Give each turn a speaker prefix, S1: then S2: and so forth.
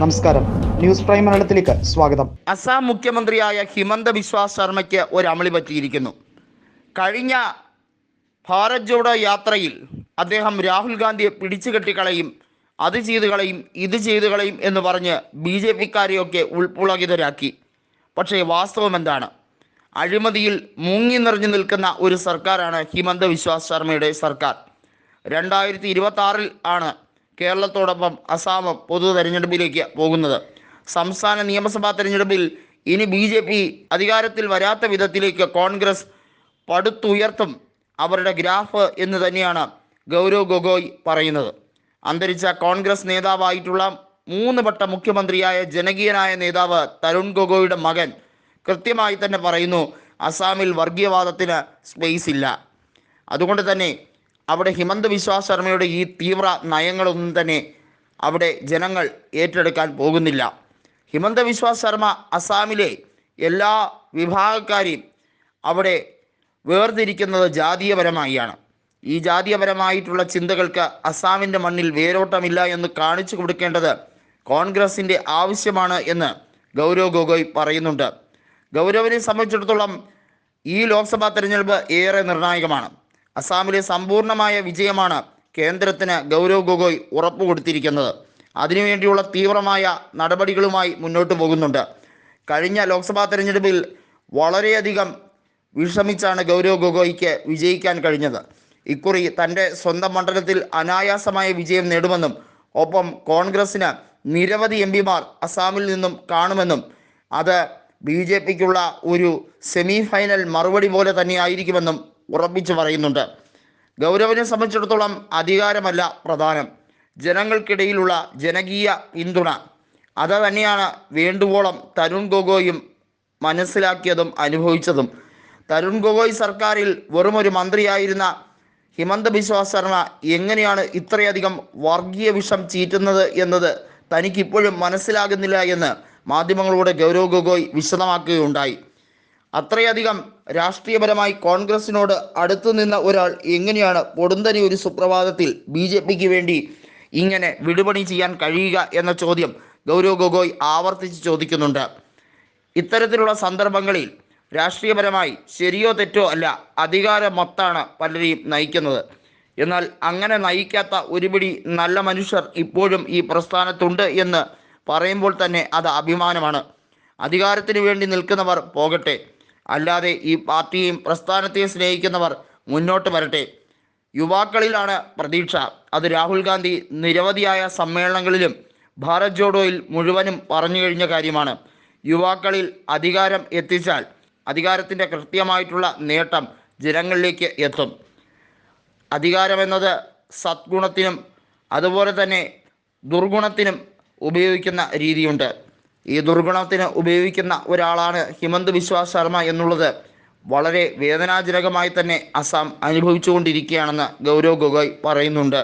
S1: നമസ്കാരം. News prime മലയാളത്തിലേക്ക് സ്വാഗതം.
S2: അസാം മുഖ്യമന്ത്രിയായ ഹിമന്ത ബിശ്വാസ് ശർമ്മയ്ക്ക് ഒരു അമളി പറ്റിയിരിക്കുന്നു. കഴിഞ്ഞ ഭാരത് ജോഡോ യാത്രയിൽ അദ്ദേഹം രാഹുൽ ഗാന്ധിയെ പിടിച്ചു കെട്ടിക്കളയും അത് ചെയ്തു കളയും ഇത് ചെയ്തു കളയും എന്ന് പറഞ്ഞ് ബി ജെ പിക്കാരെയൊക്കെ ഉൾപ്പുളകിതരാക്കി പക്ഷേ വാസ്തവം എന്താണ്? അഴിമതിയിൽ മുങ്ങി നിറഞ്ഞു നിൽക്കുന്ന ഒരു സർക്കാരാണ് ഹിമന്ത ബിശ്വാസ് ശർമ്മയുടെ സർക്കാർ. രണ്ടായിരത്തി ഇരുപത്തി ആറിൽ ആണ് കേരളത്തോടൊപ്പം അസാം പൊതു തെരഞ്ഞെടുപ്പിലേക്ക് പോകുന്നത്. സംസ്ഥാന നിയമസഭാ തെരഞ്ഞെടുപ്പിൽ ഇനി ബി ജെ പി അധികാരത്തിൽ വരാത്ത വിധത്തിലേക്ക് കോൺഗ്രസ് പടുത്തുയർത്തും അവരുടെ ഗ്രാഫ് എന്ന് തന്നെയാണ് ഗൗരവ് ഗൊഗോയ് പറയുന്നത്. അന്തരിച്ച കോൺഗ്രസ് നേതാവായിട്ടുള്ള മൂന്ന് വട്ട മുഖ്യമന്ത്രിയായ ജനകീയനായ നേതാവ് തരുൺ ഗൊഗോയുടെ മകൻ കൃത്യമായി തന്നെ പറയുന്നു അസാമിൽ വർഗീയവാദത്തിന് സ്പേസ് ഇല്ല. അതുകൊണ്ട് തന്നെ അവിടെ ഹിമന്ത വിശ്വാസ് ശർമ്മയുടെ ഈ തീവ്ര നയങ്ങളൊന്നും തന്നെ അവിടെ ജനങ്ങൾ ഏറ്റെടുക്കാൻ പോകുന്നില്ല. ഹിമന്ത വിശ്വാസ് ശർമ്മ അസാമിലെ എല്ലാ വിഭാഗക്കാരെയും അവിടെ വേർതിരിക്കുന്നത് ജാതീയപരമായാണ്. ഈ ജാതീയപരമായിട്ടുള്ള ചിന്തകൾക്ക് അസാമിന്റെ മണ്ണിൽ വേരോട്ടമില്ല എന്ന് കാണിച്ചു കൊടുക്കേണ്ടത് കോൺഗ്രസിന്റെ ആവശ്യമാണ് എന്ന് ഗൗരവ് ഗൊഗോയ് പറയുന്നുണ്ട്. ഗൗരവിനെ സംബന്ധിച്ചിടത്തോളം ഈ ലോക്സഭാ തെരഞ്ഞെടുപ്പ് ഏറെ നിർണായകമാണ്. അസാമിലെ സമ്പൂർണമായ വിജയമാണ് കേന്ദ്രത്തിന് ഗൗരവ് ഗൊഗോയ് ഉറപ്പു കൊടുത്തിരിക്കുന്നത് അതിനുവേണ്ടിയുള്ള തീവ്രമായ നടപടികളുമായി മുന്നോട്ട് പോകുന്നുണ്ട്. കഴിഞ്ഞ ലോക്സഭാ തെരഞ്ഞെടുപ്പിൽ വളരെയധികം വിഷമിച്ചാണ് ഗൗരവ് ഗൊഗോയ്ക്ക് വിജയിക്കാൻ കഴിഞ്ഞത്. ഇക്കുറി തന്റെ സ്വന്തം മണ്ഡലത്തിൽ അനായാസമായ വിജയം നേടുമെന്നും ഒപ്പം കോൺഗ്രസിന് നിരവധി എം പിമാർ അസാമിൽ നിന്നും കാണുമെന്നും അത് ബി ജെ പിക്കുള്ള ഒരു സെമി ഫൈനൽ മറുപടി പോലെ തന്നെയായിരിക്കുമെന്നും ഉറപ്പിച്ചു പറയുന്നുണ്ട്. ഗൗരവനെ സംബന്ധിച്ചിടത്തോളം അധികാരമല്ല പ്രധാനം. ജനങ്ങൾക്കിടയിലുള്ള ജനകീയ പിന്തുണ. അത് തന്നെയാണ് വേണ്ടുവോളം തരുൺ ഗൊഗോയും മനസ്സിലാക്കിയതും അനുഭവിച്ചതും. തരുൺ ഗൊഗോയ് സർക്കാരിൽ വെറുമൊരു മന്ത്രിയായിരുന്ന ഹിമന്ത ബിശ്വ ശർമ്മ എങ്ങനെയാണ് ഇത്രയധികം വർഗീയ വിഷം ചീറ്റുന്നത് എന്നത് തനിക്കിപ്പോഴും മനസ്സിലാകുന്നില്ല എന്ന് മാധ്യമങ്ങളോട് ഗൗരവ് ഗൊഗോയ് വിശദമാക്കുകയുണ്ടായി. അത്രയധികം രാഷ്ട്രീയപരമായി കോൺഗ്രസിനോട് അടുത്തു നിന്ന ഒരാൾ എങ്ങനെയാണ് പൊടുന്തനി ഒരു സുപ്രഭാതത്തിൽ ബി ജെ പിക്ക് വേണ്ടി ഇങ്ങനെ വിടുപണി ചെയ്യാൻ കഴിയുക എന്ന ചോദ്യം ഗൗരവ് ഗൊഗോയ് ആവർത്തിച്ച് ചോദിക്കുന്നുണ്ട്. ഇത്തരത്തിലുള്ള സന്ദർഭങ്ങളിൽ രാഷ്ട്രീയപരമായി ശരിയോ തെറ്റോ അല്ല അധികാര മൊത്താണ് പലരെയും നയിക്കുന്നത്. എന്നാൽ അങ്ങനെ നയിക്കാത്ത ഒരുപിടി നല്ല മനുഷ്യർ ഇപ്പോഴും ഈ പ്രസ്ഥാനത്തുണ്ട് എന്ന് പറയുമ്പോൾ തന്നെ അത് അഭിമാനമാണ്. അധികാരത്തിന് വേണ്ടി നിൽക്കുന്നവർ പോകട്ടെ. അല്ലാതെ ഈ പാർട്ടിയെയും പ്രസ്ഥാനത്തെയും സ്നേഹിക്കുന്നവർ മുന്നോട്ട് വരട്ടെ. യുവാക്കളിലാണ് പ്രതീക്ഷ. അത് രാഹുൽ ഗാന്ധി നിരവധിയായ സമ്മേളനങ്ങളിലും ഭാരത് ജോഡോയിൽ മുഴുവനും പറഞ്ഞു കഴിഞ്ഞ കാര്യമാണ്. യുവാക്കളിൽ അധികാരം എത്തിച്ചാൽ അധികാരത്തിന്റെ കൃത്യമായിട്ടുള്ള നേട്ടം ജനങ്ങളിലേക്ക് എത്തും. അധികാരമെന്നത് സദ്ഗുണത്തിനും അതുപോലെ തന്നെ ദുർഗുണത്തിനും ഉപയോഗിക്കുന്ന രീതിയുണ്ട്. ഈ ദുർഗുണത്തിന് ഉപയോഗിക്കുന്ന ഒരാളാണ് ഹിമന്ത് ബിശ്വ ശർമ്മ എന്നുള്ളത് വളരെ വേദനാജനകമായി തന്നെ അസം അനുഭവിച്ചുകൊണ്ടിരിക്കുകയാണെന്ന് ഗൗരവ് ഗൊഗോയ് പറയുന്നുണ്ട്.